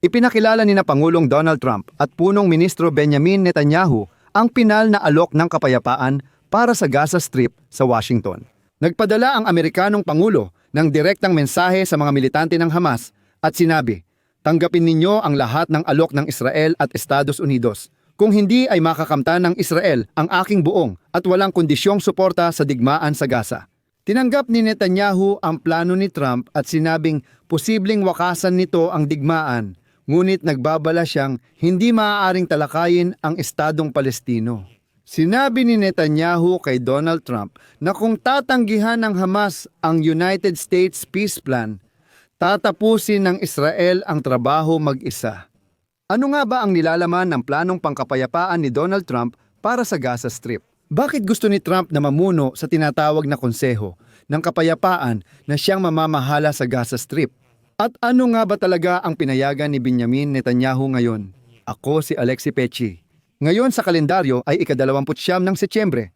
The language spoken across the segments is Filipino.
Ipinakilala ni na Pangulong Donald Trump at punong ministro Benjamin Netanyahu ang pinal na alok ng kapayapaan para sa Gaza Strip sa Washington. Nagpadala ang Amerikanong Pangulo ng direktang mensahe sa mga militante ng Hamas at sinabi, Tanggapin ninyo ang lahat ng alok ng Israel at Estados Unidos. Kung hindi ay makakamtan ng Israel ang aking buong at walang kondisyong suporta sa digmaan sa Gaza. Tinanggap ni Netanyahu ang plano ni Trump at sinabing posibleng wakasan nito ang digmaan, ngunit nagbabala siyang hindi maaaring talakayin ang Estadong Palestino. Sinabi ni Netanyahu kay Donald Trump na kung tatanggihan ng Hamas ang United States Peace Plan, tatapusin ng Israel ang trabaho mag-isa. Ano nga ba ang nilalaman ng planong pangkapayapaan ni Donald Trump para sa Gaza Strip? Bakit gusto ni Trump na mamuno sa tinatawag na konseho ng kapayapaan na siyang mamamahala sa Gaza Strip? At ano nga ba talaga ang pinayagan ni Benjamin Netanyahu ngayon? Ako si Alexi Pechi. Ngayon sa kalendaryo ay ikadalawamputsyam ng Setyembre.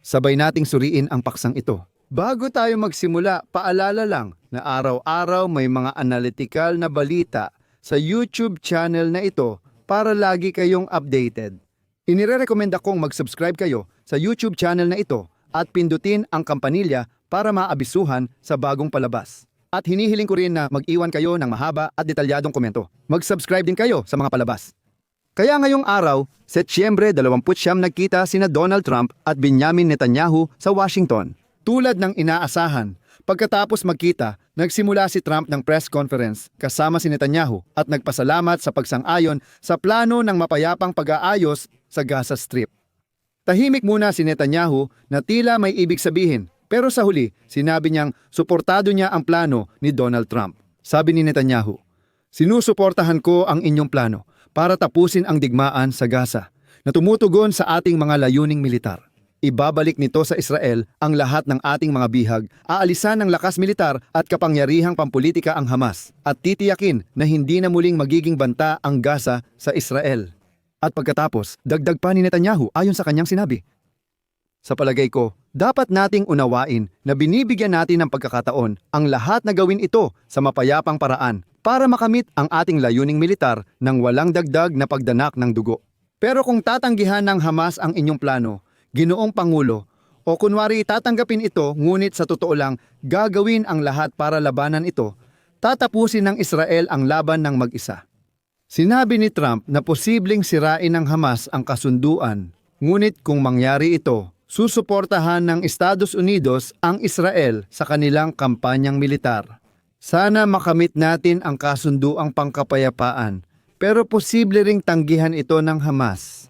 Sabay nating suriin ang paksang ito. Bago tayo magsimula, paalala lang na araw-araw may mga analytical na balita sa YouTube channel na ito para lagi kayong updated. Inirerekomenda kong mag-subscribe kayo sa YouTube channel na ito at pindutin ang kampanilya para maabisuhan sa bagong palabas. At hinihiling ko rin na mag-iwan kayo ng mahaba at detalyadong komento. Mag-subscribe din kayo sa mga palabas. Kaya ngayong araw, Setyembre 29 nagkita sina Donald Trump at Benjamin Netanyahu sa Washington. Tulad ng inaasahan, pagkatapos magkita, nagsimula si Trump ng press conference kasama si Netanyahu at nagpasalamat sa pagsang-ayon sa plano ng mapayapang pag-aayos sa Gaza Strip. Tahimik muna si Netanyahu na tila may ibig sabihin pero sa huli, sinabi niyang suportado niya ang plano ni Donald Trump. Sabi ni Netanyahu, Sinusuportahan ko ang inyong plano para tapusin ang digmaan sa Gaza na tumutugon sa ating mga layuning militar. Ibabalik nito sa Israel ang lahat ng ating mga bihag, aalisan ng lakas militar at kapangyarihang pampolitika ang Hamas at titiyakin na hindi na muling magiging banta ang Gaza sa Israel. At pagkatapos, dagdag pa ni Netanyahu ayon sa kanyang sinabi, sa palagay ko, dapat nating unawain na binibigyan natin ng pagkakataon ang lahat na gawin ito sa mapayapang paraan para makamit ang ating layuning militar ng walang dagdag na pagdanak ng dugo. Pero kung tatanggihan ng Hamas ang inyong plano, ginoong Pangulo, o kunwari tatanggapin ito ngunit sa totoo lang gagawin ang lahat para labanan ito, tatapusin ng Israel ang laban ng mag-isa. Sinabi ni Trump na posibleng sirain ng Hamas ang kasunduan, ngunit kung mangyari ito, susuportahan ng Estados Unidos ang Israel sa kanilang kampanyang militar. Sana makamit natin ang kasunduang pangkapayapaan, pero posible ring tanggihan ito ng Hamas.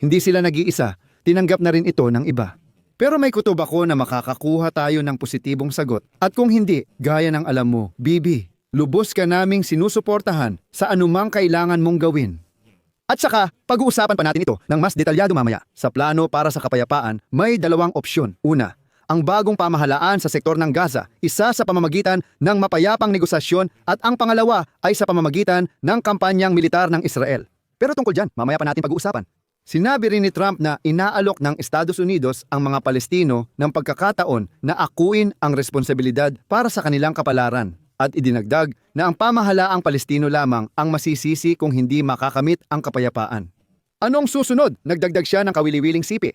Hindi sila nag-iisa, tinanggap na rin ito ng iba. Pero may kutob ako na makakakuha tayo ng positibong sagot. At kung hindi, gaya ng alam mo, Bibi, lubos ka naming sinusuportahan sa anumang kailangan mong gawin. At saka, pag-uusapan pa natin ito ng mas detalyado mamaya. Sa plano para sa kapayapaan, may dalawang opsyon. Una, ang bagong pamahalaan sa sektor ng Gaza, isa sa pamamagitan ng mapayapang negosasyon at ang pangalawa ay sa pamamagitan ng kampanyang militar ng Israel. Pero tungkol dyan, mamaya pa natin pag-uusapan. Sinabi rin ni Trump na inaalok ng Estados Unidos ang mga Palestino ng pagkakataon na akuin ang responsibilidad para sa kanilang kapalaran at idinagdag na ang pamahalaang Palestino lamang ang masisisi kung hindi makakamit ang kapayapaan. Anong susunod? Nagdagdag siya ng kawili-wiling sipi.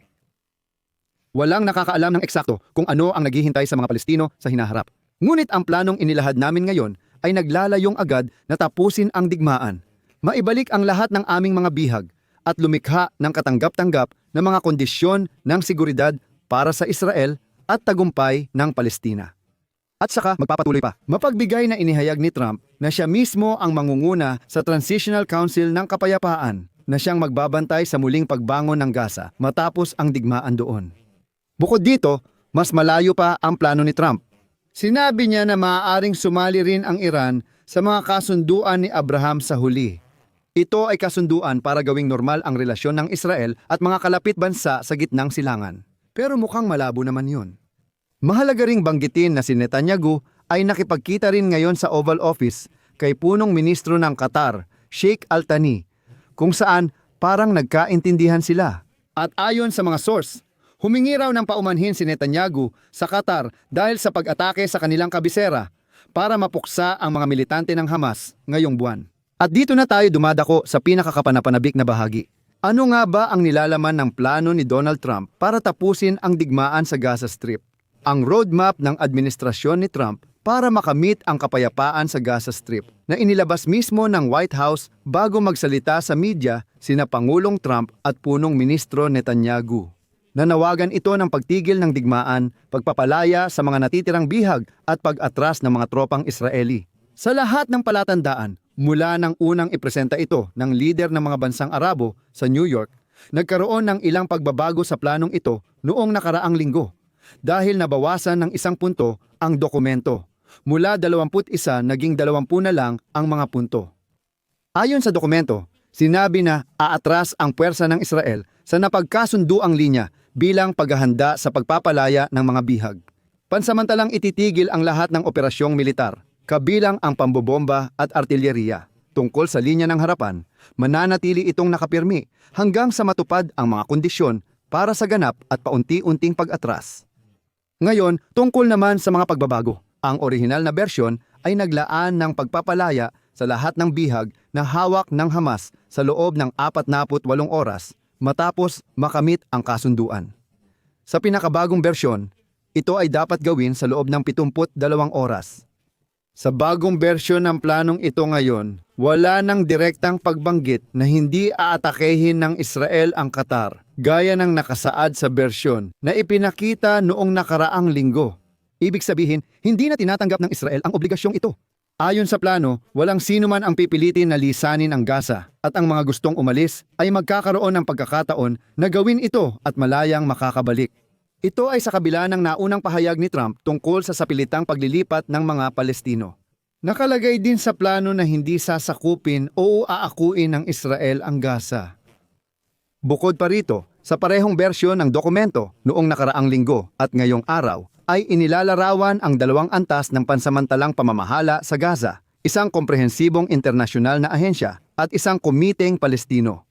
Walang nakakaalam ng eksakto kung ano ang naghihintay sa mga Palestino sa hinaharap. Ngunit ang planong inilahad namin ngayon ay naglalayong agad na tapusin ang digmaan, maibalik ang lahat ng aming mga bihag at lumikha ng katanggap-tanggap na mga kondisyon ng seguridad para sa Israel at tagumpay ng Palestina. At saka magpapatuloy pa. Mapagbigay na inihayag ni Trump na siya mismo ang mangunguna sa Transitional Council ng Kapayapaan na siyang magbabantay sa muling pagbangon ng Gaza matapos ang digmaan doon. Bukod dito, mas malayo pa ang plano ni Trump. Sinabi niya na maaaring sumali rin ang Iran sa mga kasunduan ni Abraham sa huli. Ito ay kasunduan para gawing normal ang relasyon ng Israel at mga kalapit bansa sa gitnang silangan. Pero mukhang malabo naman yun. Mahalaga ring banggitin na si Netanyahu ay nakipagkita rin ngayon sa Oval Office kay punong ministro ng Qatar, Sheikh Al-Thani, kung saan parang nagkaintindihan sila. At ayon sa mga source, humingi raw ng paumanhin si Netanyahu sa Qatar dahil sa pag-atake sa kanilang kabisera para mapuksa ang mga militante ng Hamas ngayong buwan. At dito na tayo dumadako sa pinakakapanapanabik na bahagi. Ano nga ba ang nilalaman ng plano ni Donald Trump para tapusin ang digmaan sa Gaza Strip? Ang roadmap ng administrasyon ni Trump para makamit ang kapayapaan sa Gaza Strip na inilabas mismo ng White House bago magsalita sa media sina Pangulong Trump at punong ministro Netanyahu. Nanawagan ito ng pagtigil ng digmaan, pagpapalaya sa mga natitirang bihag at pag-atras ng mga tropang Israeli. Sa lahat ng palatandaan, mula nang unang ipresenta ito ng lider ng mga bansang Arabo sa New York, nagkaroon ng ilang pagbabago sa planong ito noong nakaraang linggo dahil nabawasan ng isang punto ang dokumento. Mula 21 naging 20 na lang ang mga punto. Ayon sa dokumento, sinabi na aatras ang puwersa ng Israel sa napagkasunduang linya bilang paghahanda sa pagpapalaya ng mga bihag. Pansamantalang ititigil ang lahat ng operasyong militar, kabilang ang pambobomba at artilyeriya. Tungkol sa linya ng harapan, mananatili itong nakapirmi hanggang sa matupad ang mga kondisyon para sa ganap at paunti-unting pag-atras. Ngayon, tungkol naman sa mga pagbabago. Ang orihinal na bersyon ay naglaan ng pagpapalaya sa lahat ng bihag na hawak ng Hamas sa loob ng 48 oras matapos makamit ang kasunduan. Sa pinakabagong bersyon, ito ay dapat gawin sa loob ng 72 oras. Sa bagong bersyon ng planong ito ngayon, wala nang direktang pagbanggit na hindi aatakehin ng Israel ang Qatar, gaya ng nakasaad sa bersyon na ipinakita noong nakaraang linggo. Ibig sabihin, hindi na tinatanggap ng Israel ang obligasyong ito. Ayon sa plano, walang sino man ang pipilitin na lisanin ang Gaza at ang mga gustong umalis ay magkakaroon ng pagkakataon na gawin ito at malayang makakabalik. Ito ay sa kabila ng naunang pahayag ni Trump tungkol sa sapilitang paglilipat ng mga Palestino. Nakalagay din sa plano na hindi sasakupin o aakuin ng Israel ang Gaza. Bukod pa rito, sa parehong bersyon ng dokumento noong nakaraang linggo at ngayong araw, ay inilalarawan ang dalawang antas ng pansamantalang pamamahala sa Gaza, isang komprehensibong internasyonal na ahensya at isang komiteng Palestino.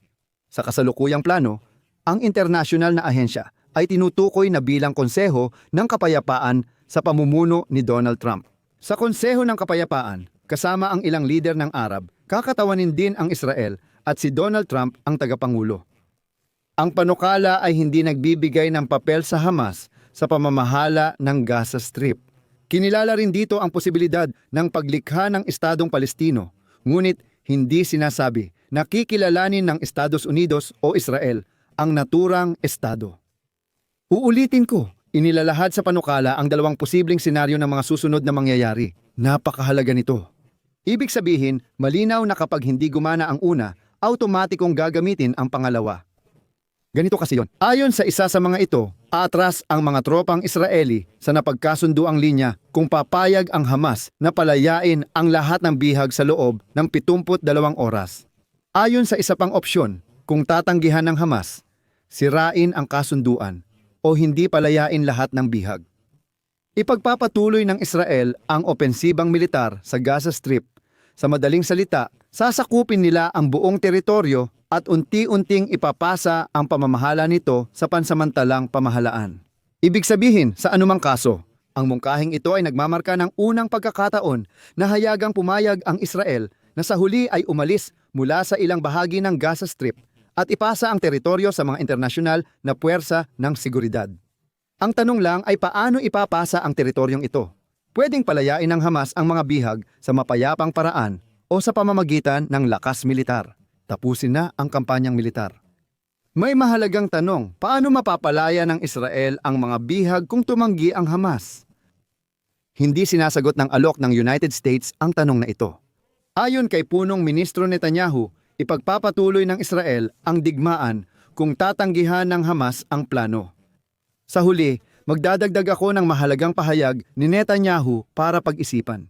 Sa kasalukuyang plano, ang internasyonal na ahensya ay tinutukoy na bilang konseho ng kapayapaan sa pamumuno ni Donald Trump. Sa konseho ng kapayapaan, kasama ang ilang lider ng Arab, kakatawanin din ang Israel at si Donald Trump ang tagapangulo. Ang panukala ay hindi nagbibigay ng papel sa Hamas sa pamamahala ng Gaza Strip. Kinilala rin dito ang posibilidad ng paglikha ng Estadong Palestino, ngunit hindi sinasabi na kikilalanin ng Estados Unidos o Israel ang naturang Estado. Uulitin ko, inilalahad sa panukala ang dalawang posibleng senaryo ng mga susunod na mangyayari. Napakahalaga nito. Ibig sabihin, malinaw na kapag hindi gumana ang una, automatikong gagamitin ang pangalawa. Ganito kasi yon. Ayon sa isa sa mga ito, atras ang mga tropang Israeli sa napagkasunduang linya kung papayag ang Hamas na palayain ang lahat ng bihag sa loob ng 72 oras. Ayon sa isa pang opsyon, kung tatanggihan ng Hamas, sirain ang kasunduan o hindi palayain lahat ng bihag. Ipagpapatuloy ng Israel ang opensibang militar sa Gaza Strip. Sa madaling salita, sasakupin nila ang buong teritoryo at unti-unting ipapasa ang pamamahala nito sa pansamantalang pamahalaan. Ibig sabihin, sa anumang kaso, ang mungkahing ito ay nagmamarka ng unang pagkakataon na hayagang pumayag ang Israel na sa huli ay umalis mula sa ilang bahagi ng Gaza Strip at ipasa ang teritoryo sa mga internasyonal na puwersa ng seguridad. Ang tanong lang ay paano ipapasa ang teritoryong ito? Pwedeng palayain ng Hamas ang mga bihag sa mapayapang paraan o sa pamamagitan ng lakas militar. Tapusin na ang kampanyang militar. May mahalagang tanong, paano mapapalaya ng Israel ang mga bihag kung tumanggi ang Hamas? Hindi sinasagot ng alok ng United States ang tanong na ito. Ayon kay punong ministro Netanyahu, ipagpapatuloy ng Israel ang digmaan kung tatanggihan ng Hamas ang plano. Sa huli, magdadagdag ako ng mahalagang pahayag ni Netanyahu para pag-isipan.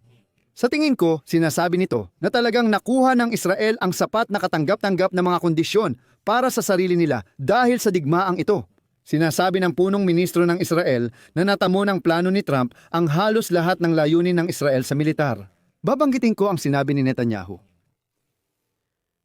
Sa tingin ko, sinasabi nito na talagang nakuha ng Israel ang sapat na katanggap-tanggap na mga kondisyon para sa sarili nila dahil sa digmaang ito. Sinasabi ng punong ministro ng Israel na natamo ng plano ni Trump ang halos lahat ng layunin ng Israel sa militar. Babanggitin ko ang sinabi ni Netanyahu.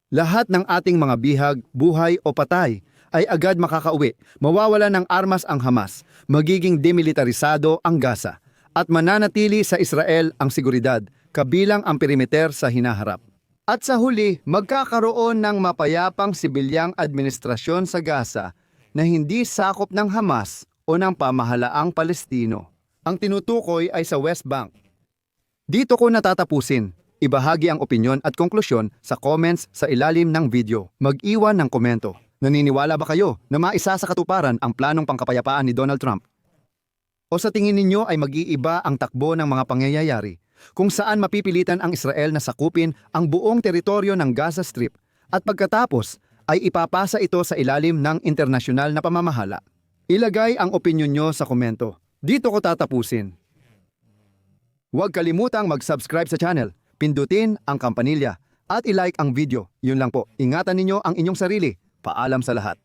Lahat ng ating mga bihag, buhay o patay ay agad makakauwi. Mawawala ng armas ang Hamas, magiging demilitarisado ang Gaza, at mananatili sa Israel ang seguridad, kabilang ang perimeter sa hinaharap. At sa huli, magkakaroon ng mapayapang sibilyang administrasyon sa Gaza na hindi sakop ng Hamas o ng pamahalaang Palestino. Ang tinutukoy ay sa West Bank. Dito ko natatapusin. Ibahagi ang opinyon at konklusyon sa comments sa ilalim ng video. Mag-iwan ng komento. Naniniwala ba kayo na maisa sa katuparan ang planong pangkapayapaan ni Donald Trump? O sa tingin ninyo ay mag-iiba ang takbo ng mga pangyayari kung saan mapipilitan ang Israel na sakupin ang buong teritoryo ng Gaza Strip at pagkatapos ay ipapasa ito sa ilalim ng internasyonal na pamamahala. Ilagay ang opinyon nyo sa komento. Dito ko tatapusin. Huwag kalimutang mag-subscribe sa channel, pindutin ang kampanilya, at ilike ang video. Yun lang po. Ingatan ninyo ang inyong sarili. Paalam sa lahat.